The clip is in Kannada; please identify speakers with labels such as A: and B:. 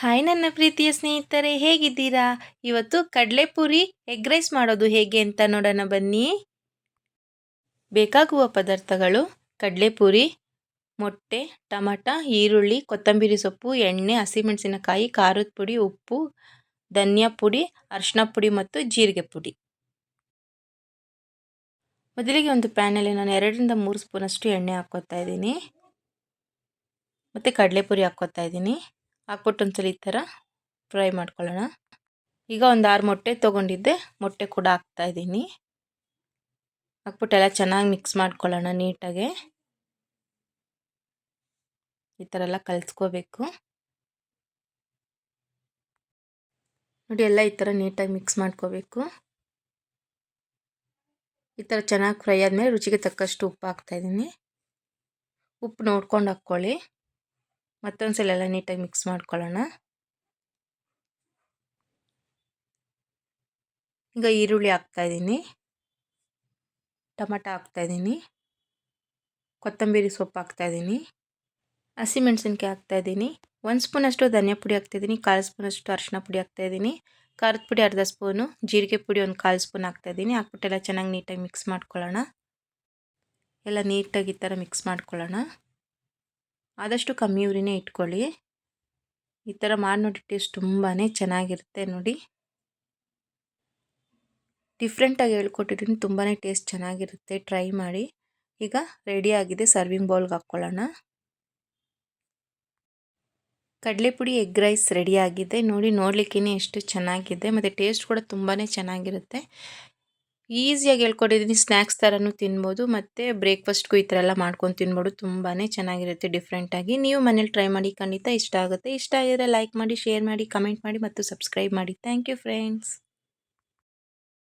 A: ಹಾಯ್ ನನ್ನ ಪ್ರೀತಿಯ ಸ್ನೇಹಿತರೆ, ಹೇಗಿದ್ದೀರಾ? ಇವತ್ತು ಕಡಲೆಪುರಿ ಎಗ್ ರೈಸ್ ಮಾಡೋದು ಹೇಗೆ ಅಂತ ನೋಡೋಣ ಬನ್ನಿ. ಬೇಕಾಗುವ ಪದಾರ್ಥಗಳು ಕಡಲೆಪುರಿ, ಮೊಟ್ಟೆ, ಟಮಾಟ, ಈರುಳ್ಳಿ, ಕೊತ್ತಂಬರಿ ಸೊಪ್ಪು, ಎಣ್ಣೆ, ಹಸಿಮೆಣಸಿನಕಾಯಿ, ಖಾರದ ಪುಡಿ, ಉಪ್ಪು, ಧನಿಯಾ ಪುಡಿ ಅರಿಶಿನ ಪುಡಿ ಮತ್ತು ಜೀರಿಗೆ ಪುಡಿ. ಮೊದಲಿಗೆ ಒಂದು ಪ್ಯಾನಲ್ಲಿ ನಾನು ಎರಡರಿಂದ ಮೂರು ಸ್ಪೂನಷ್ಟು ಎಣ್ಣೆ ಹಾಕ್ಕೋತಾ ಇದ್ದೀನಿ. ಮತ್ತು ಕಡಲೆಪುರಿ ಹಾಕ್ಕೋತಾ ಇದ್ದೀನಿ. ಹಾಕ್ಬಿಟ್ಟು ಒಂದ್ಸಲ ಈ ಥರ ಫ್ರೈ ಮಾಡ್ಕೊಳ್ಳೋಣ. ಈಗ ಒಂದು ಆರು ಮೊಟ್ಟೆ ತೊಗೊಂಡಿದ್ದೆ. ಮೊಟ್ಟೆ ಕೂಡ ಹಾಕ್ತಾಯಿದ್ದೀನಿ ಹಾಕ್ಬಿಟ್ಟು ಎಲ್ಲ ಚೆನ್ನಾಗಿ ಮಿಕ್ಸ್ ಮಾಡ್ಕೊಳ್ಳೋಣ ನೀಟಾಗೆ. ಈ ಥರ ಎಲ್ಲ ಕಲಿಸ್ಕೋಬೇಕು ನೋಡಿ, ಎಲ್ಲ ಈ ಥರ ನೀಟಾಗಿ ಮಿಕ್ಸ್ ಮಾಡ್ಕೋಬೇಕು. ಈ ಥರ ಚೆನ್ನಾಗಿ ಫ್ರೈ ಆದಮೇಲೆ ರುಚಿಗೆ ತಕ್ಕಷ್ಟು ಉಪ್ಪು ಹಾಕ್ತಾಯಿದ್ದೀನಿ ಉಪ್ಪು ನೋಡ್ಕೊಂಡು ಹಾಕ್ಕೊಳ್ಳಿ. ಮತ್ತೊಂದು ಸಲ ಎಲ್ಲ ನೀಟಾಗಿ ಮಿಕ್ಸ್ ಮಾಡ್ಕೊಳ್ಳೋಣ. ಈಗ ಈರುಳ್ಳಿ ಹಾಕ್ತಾಯಿದ್ದೀನಿ ಟೊಮಟೊ ಹಾಕ್ತಾಯಿದ್ದೀನಿ ಕೊತ್ತಂಬರಿ ಸೊಪ್ಪು ಹಾಕ್ತಾಯಿದ್ದೀನಿ ಹಸಿಮೆಣ್ಸಿನ್ಕಾಯಿ ಹಾಕ್ತಾಯಿದ್ದೀನಿ ಒಂದು ಸ್ಪೂನಷ್ಟು ಧನಿಯಾ ಪುಡಿ ಹಾಕ್ತಾಯಿದ್ದೀನಿ ಕಾಲು ಸ್ಪೂನಷ್ಟು ಅರಿಶಿನ ಪುಡಿ ಹಾಕ್ತಾಯಿದ್ದೀನಿ ಖಾರದ ಪುಡಿ ಅರ್ಧ ಸ್ಪೂನು, ಜೀರಿಗೆ ಪುಡಿ ಒಂದು ಕಾಲು ಸ್ಪೂನ್ ಹಾಕ್ತಾಯಿದ್ದೀನಿ ಹಾಕ್ಬಿಟ್ಟೆಲ್ಲ ಚೆನ್ನಾಗಿ ನೀಟಾಗಿ ಮಿಕ್ಸ್ ಮಾಡ್ಕೊಳ್ಳೋಣ. ಎಲ್ಲ ನೀಟಾಗಿ ಈ ಥರ ಮಿಕ್ಸ್ ಮಾಡ್ಕೊಳ್ಳೋಣ. ಆದಷ್ಟು ಕಮ್ಮಿ ಉರಿನೇ ಇಟ್ಕೊಳ್ಳಿ. ಈ ಥರ ಮಾಡಿ ನೋಡಿ ಟೇಸ್ಟ್ ತುಂಬಾ ಚೆನ್ನಾಗಿರುತ್ತೆ ನೋಡಿ. ಡಿಫ್ರೆಂಟಾಗಿ ಹೇಳ್ಕೊಟ್ಟಿದ್ದೀನಿ ತುಂಬಾ ಟೇಸ್ಟ್ ಚೆನ್ನಾಗಿರುತ್ತೆ. ಟ್ರೈ ಮಾಡಿ. ಈಗ ರೆಡಿಯಾಗಿದೆ ಸರ್ವಿಂಗ್ ಬೌಲ್ಗೆ ಹಾಕ್ಕೊಳ್ಳೋಣ. ಕಡಲೆಪುಡಿ ಎಗ್ ರೈಸ್ ರೆಡಿಯಾಗಿದೆ ನೋಡಿ ನೋಡಲಿಕ್ಕೇ ಎಷ್ಟು ಚೆನ್ನಾಗಿದೆ. ಮತ್ತು ಟೇಸ್ಟ್ ಕೂಡ ತುಂಬಾ ಚೆನ್ನಾಗಿರುತ್ತೆ. ಈಸಿಯಾಗಿ ಹೇಳ್ಕೊಟ್ಟಿದ್ದೀನಿ. ಸ್ನ್ಯಾಕ್ಸ್ ಥರನೂ ತಿನ್ಬೋದು, ಮತ್ತು ಬ್ರೇಕ್ಫಾಸ್ಟ್ಗೂ ಈ ಥರ ಎಲ್ಲ ಮಾಡ್ಕೊಂಡು ತಿನ್ಬೋದು. ತುಂಬಾ ಚೆನ್ನಾಗಿರುತ್ತೆ ಡಿಫ್ರೆಂಟಾಗಿ ನೀವು ಮನೇಲಿ ಟ್ರೈ ಮಾಡಿ ಖಂಡಿತ ಇಷ್ಟ ಆಗುತ್ತೆ. ಇಷ್ಟ ಆಗಿದ್ರೆ ಲೈಕ್ ಮಾಡಿ ಶೇರ್ ಮಾಡಿ ಕಮೆಂಟ್ ಮಾಡಿ, ಮತ್ತು ಸಬ್ಸ್ಕ್ರೈಬ್ ಮಾಡಿ. Thank you friends